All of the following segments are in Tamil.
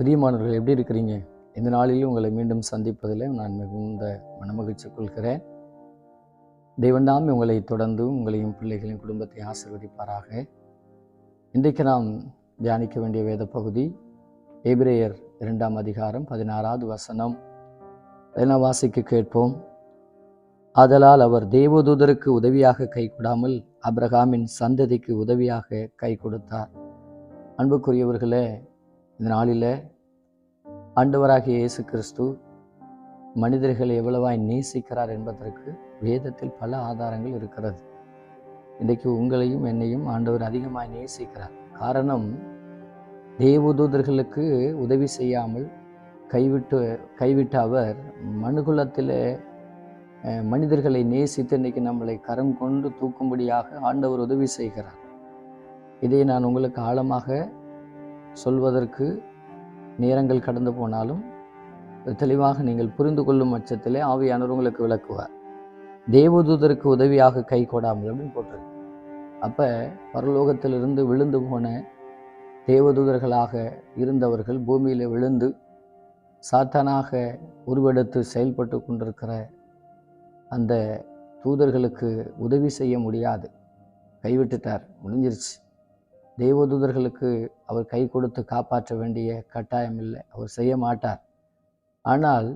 பிரியமானவர்கள் எப்படி இருக்கிறீங்க? இந்த நாளிலும் உங்களை மீண்டும் சந்திப்பதில் நான் மிகுந்த மனமகிழ்ச்சி கொள்கிறேன். தேவன் உங்களை தொடர்ந்து உங்களையும் பிள்ளைகளையும் குடும்பத்தை ஆசிர்வதிப்பாராக. இன்றைக்கு நாம் தியானிக்க வேண்டிய வேத பகுதி எபிரேயர் இரண்டாம் அதிகாரம் பதினாறாவது வசனம். என வாசிக்க கேட்போம். ஆதலால் அவர் தேவதூதருக்கு உதவியாக கை கொடாமல் அப்ரஹாமின் சந்ததிக்கு உதவியாக கை கொடுத்தார். அன்புக்குரியவர்களே இந்த நாளில் ஆண்டவராகிய இயேசு கிறிஸ்து மனிதர்களை எவ்வளவாய் நேசிக்கிறார் என்பதற்கு வேதத்தில் பல ஆதாரங்கள் இருக்கிறது. இன்றைக்கு உங்களையும் என்னையும் ஆண்டவர் அதிகமாய் நேசிக்கிறார். காரணம் தேவதூதர்களுக்கு உதவி செய்யாமல் கைவிட்டு கைவிட்ட அவர் மனுகுலத்தில் மனிதர்களை நேசித்து இன்றைக்கி நம்மளை கரம் கொண்டு தூக்கும்படியாக ஆண்டவர் உதவி செய்கிறார். இதை நான் உங்களுக்கு ஆழமாக சொல்வதற்கு நேரங்கள் கடந்து போனாலும் தெளிவாக நீங்கள் புரிந்து கொள்ளும் பட்சத்திலே ஆவியானவர் உங்களுக்கு விளக்குவார். தேவதூதருக்கு உதவியாக கை கொடாமல் அப்படின்னு போட்டிருக்கு. அப்போ பரலோகத்திலிருந்து விழுந்து போன தேவதூதர்களாக இருந்தவர்கள் பூமியில் விழுந்து சாத்தானாக உருவெடுத்து செயல்பட்டு கொண்டிருக்கிற அந்த தூதர்களுக்கு உதவி செய்ய முடியாது. கைவிட்டுட்டார். முடிஞ்சிருச்சு. தெய்வதூதர்களுக்கு அவர் கை கொடுத்து காப்பாற்ற வேண்டிய கட்டாயம் இல்லை அவர் செய்ய மாட்டார். ஆனால்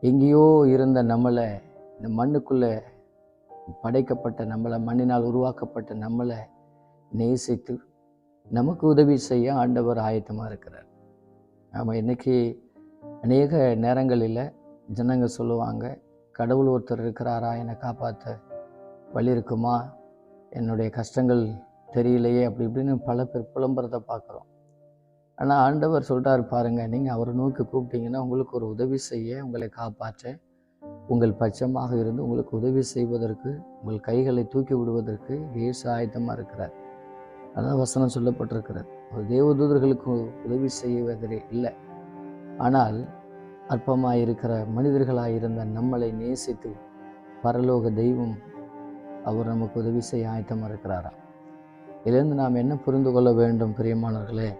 எங்கேயோ இருந்த நம்மளை இந்த மண்ணுக்குள்ளே படைக்கப்பட்ட நம்மளை மண்ணினால் உருவாக்கப்பட்ட நம்மளை நேசித்து நமக்கு உதவி செய்ய ஆண்டவர் ஆயத்தமாக இருக்கிறார். நாம் இன்னைக்கு அநேக நேரங்களில் ஜனங்க சொல்லுவாங்க கடவுள் ஒருத்தர் இருக்கிறாரா? என்னை காப்பாற்ற வழி இருக்குமா? என்னுடைய கஷ்டங்கள் தெரியலையே அப்படி இப்படின்னு பல பேர் புலம்புறதை பார்க்குறோம். ஆனால் ஆண்டவர் சொல்கிறார் பாருங்கள் நீங்கள் அவரை நோக்கி கூப்பிட்டீங்கன்னா உங்களுக்கு ஒரு உதவி செய்ய உங்களை காப்பாற்ற உங்கள் பட்சமாக இருந்து உங்களுக்கு உதவி செய்வதற்கு உங்கள் கைகளை தூக்கி விடுவதற்கு இயேசு ஆயத்தமாக இருக்கிறார். அதான் வசனம் சொல்லப்பட்டிருக்கிறது. ஒரு தேவதூதர்களுக்கு உதவி செய்வதே இல்லை. ஆனால் அற்பமாக இருக்கிற மனிதர்களாக இருந்த நம்மளை நேசித்து பரலோக தெய்வம் அவர் நமக்கு உதவி செய்ய ஆயத்தமாக இருக்கிறாராம் இதிலிருந்து நாம் என்ன புரிந்து கொள்ள வேண்டும் பிரியமானவர்களே?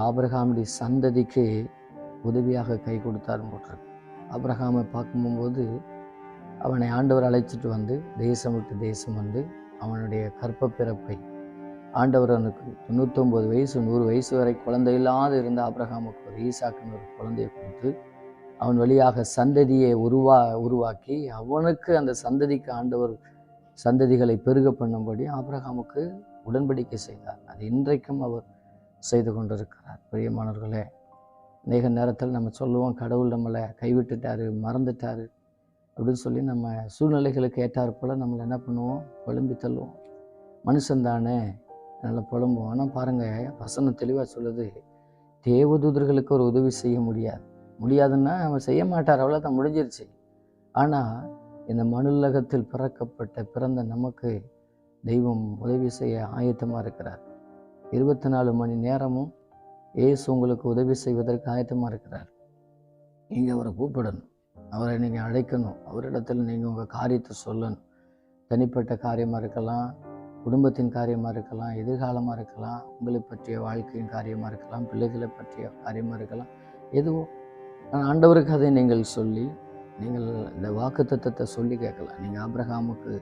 ஆபிரகாமுடைய சந்ததிக்கு உதவியாக கை கொடுத்தாரும் போட்டிருக்கு ஆபிரகாமை பார்க்கும்போது அவனை ஆண்டவர் அழைச்சிட்டு வந்து தேசம் விட்டு தேசம் வந்து அவனுடைய கற்ப பிறப்பை ஆண்டவர் அவனுக்கு தொண்ணூத்தொம்பது வயசு நூறு வயசு வரை குழந்தை இல்லாத இருந்த ஆபிரகாமுக்கு ஒரு ஈசாக்குன்னு ஒரு குழந்தையை கொடுத்து அவன் வழியாக சந்ததியை உருவா உருவாக்கி அவனுக்கு அந்த சந்ததிக்கு ஆண்டவர் சந்ததிகளை பெருக பண்ணும்படி ஆபிரகாமுக்கு உடன்படிக்கை செய்தார். அது இன்றைக்கும் அவர் செய்து கொண்டிருக்கிறார். பிரியமானவர்களே அநேக நேரத்தில் நம்ம சொல்லுவோம் கடவுள் நம்மளை கைவிட்டுட்டாரு மறந்துட்டாரு. அப்படின்னு சொல்லி நம்ம சூழ்நிலைகளுக்கு ஏற்றாற்போல் நம்மளை என்ன பண்ணுவோம்? புலம்பி தள்ளுவோம். மனுஷன் தானே நல்லா புலம்புவோம். ஆனால் பாருங்கள் வசனம் தெளிவாக சொல்லுது தேவதூதர்களுக்கு ஒரு உதவி செய்ய முடியாது. முடியாதுன்னா அவன் செய்ய மாட்டார் அவ்வளோதான் முடிஞ்சிருச்சு. ஆனால் இந்த மனுலகத்தில் பிறக்கப்பட்ட பிறந்த நமக்கு தெய்வம் உதவி செய்ய ஆயத்தமாக இருக்கிறார். இருபத்தி நாலு மணி நேரமும் ஏசு உங்களுக்கு உதவி செய்வதற்கு ஆயத்தமாக இருக்கிறார். நீங்கள் அவரை கூப்பிடணும். அவரை நீங்கள் அழைக்கணும். அவரிடத்தில் நீங்கள் உங்கள் காரியத்தை சொல்லணும். தனிப்பட்ட காரியமாக இருக்கலாம் குடும்பத்தின் காரியமாக இருக்கலாம் எதிர்காலமாக இருக்கலாம் உங்களை பற்றிய வாழ்க்கையின் காரியமாக இருக்கலாம் பிள்ளைகளை பற்றிய காரியமாக இருக்கலாம் எதுவோ. ஆனால் ஆண்டவருக்கு அதை நீங்கள் சொல்லி நீங்கள் இந்த வாக்கு தத்துவத்தை சொல்லி கேட்கலாம். நீங்கள் ஆப்ரஹாமுக்கு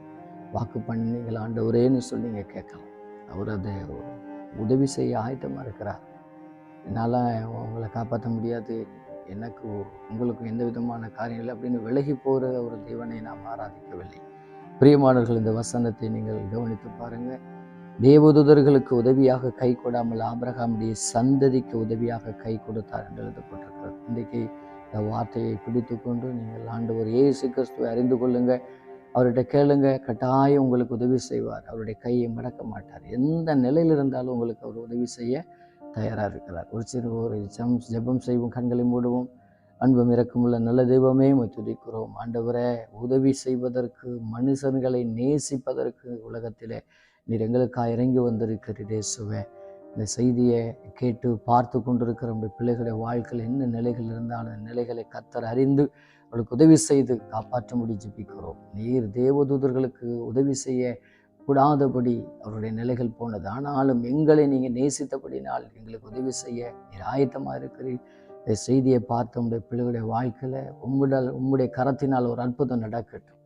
வாக்கு பண்ணீங்கள் ஆண்டவரேன்னு சொல்லி நீங்கள் கேட்கலாம். அவர் அதை உதவி செய்ய ஆயத்தமாக இருக்கிறார். என்னால் உங்களை காப்பாற்ற முடியாது. எனக்கு உங்களுக்கு எந்த விதமான காரியம் இல்லை அப்படின்னு விலகி போகிற ஒரு தேவனை நாம் ஆராதிக்கவில்லை. பிரியமானவர்கள் இந்த வசனத்தை நீங்கள் கவனித்து பாருங்கள் தேவதூதர்களுக்கு உதவியாக கை கொடாமல் ஆபிரகாமுடைய சந்ததிக்கு உதவியாக கை கொடுத்தார் என்று எழுதப்பட்டிருக்கிறது. இன்றைக்கு இந்த வார்த்தையை பிடித்து கொண்டு நீங்கள் ஆண்டவர் இயேசு கிறிஸ்துவை அறிந்து கொள்ளுங்க அவர்கிட்ட கேளுங்க கட்டாயம் உங்களுக்கு உதவி செய்வார். அவருடைய கையை மடக்க மாட்டார். எந்த நிலையில் இருந்தாலும் உங்களுக்கு அவர் உதவி செய்ய தயாராக இருக்கிறார். ஒரு சிறு ஒரு ஜம் ஜெபம் செய்வோம் கண்களை மூடுவோம். அன்பும் இறக்கமுள்ள நல்ல தெய்வமே துதிக்கிறோம். ஆண்டவரே உதவி செய்வதற்கு மனுஷன்களை நேசிப்பதற்கு உலகத்திலே நீர் எங்களுக்காக இறங்கி வந்திருக்கிறீர் இயேசுவே. இந்த செய்தியை கேட்டு பார்த்து கொண்டிருக்கிற நம்முடைய பிள்ளைகளுடைய வாழ்க்கையில் என்ன நிலைகள் இருந்தாலும் அந்த நிலைகளை கத்தர் அறிந்து அவளுக்கு உதவி செய்து காப்பாற்ற முடி ஜெபிக்கிறோம். நீர் தேவதூதர்களுக்கு உதவி செய்ய கூடாதபடி அவருடைய நிலைகள் போனது. ஆனாலும் எங்களை நீங்கள் நேசித்தபடினால் எங்களுக்கு உதவி செய்ய நீர் ஆயத்தமாக இருக்கிறீர். இந்த செய்தியை பார்த்து உங்களுடைய பிள்ளைகளுடைய வாழ்க்கையில் உம்முடல் உம்முடைய கரத்தினால் ஒரு அற்புதம் நடக்கட்டும்.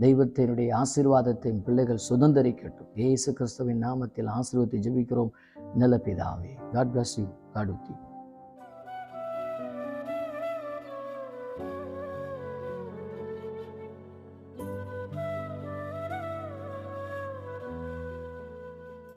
தெய்வத்தினுடைய ஆசீர்வாதத்தை பிள்ளைகள் சுதந்திரிக்கட்டும். இயேசு கிறிஸ்துவின் நாமத்தில் ஆசீர்வத்தை ஜெபிக்கிறோம். நல்ல பிதாவே God bless you God with you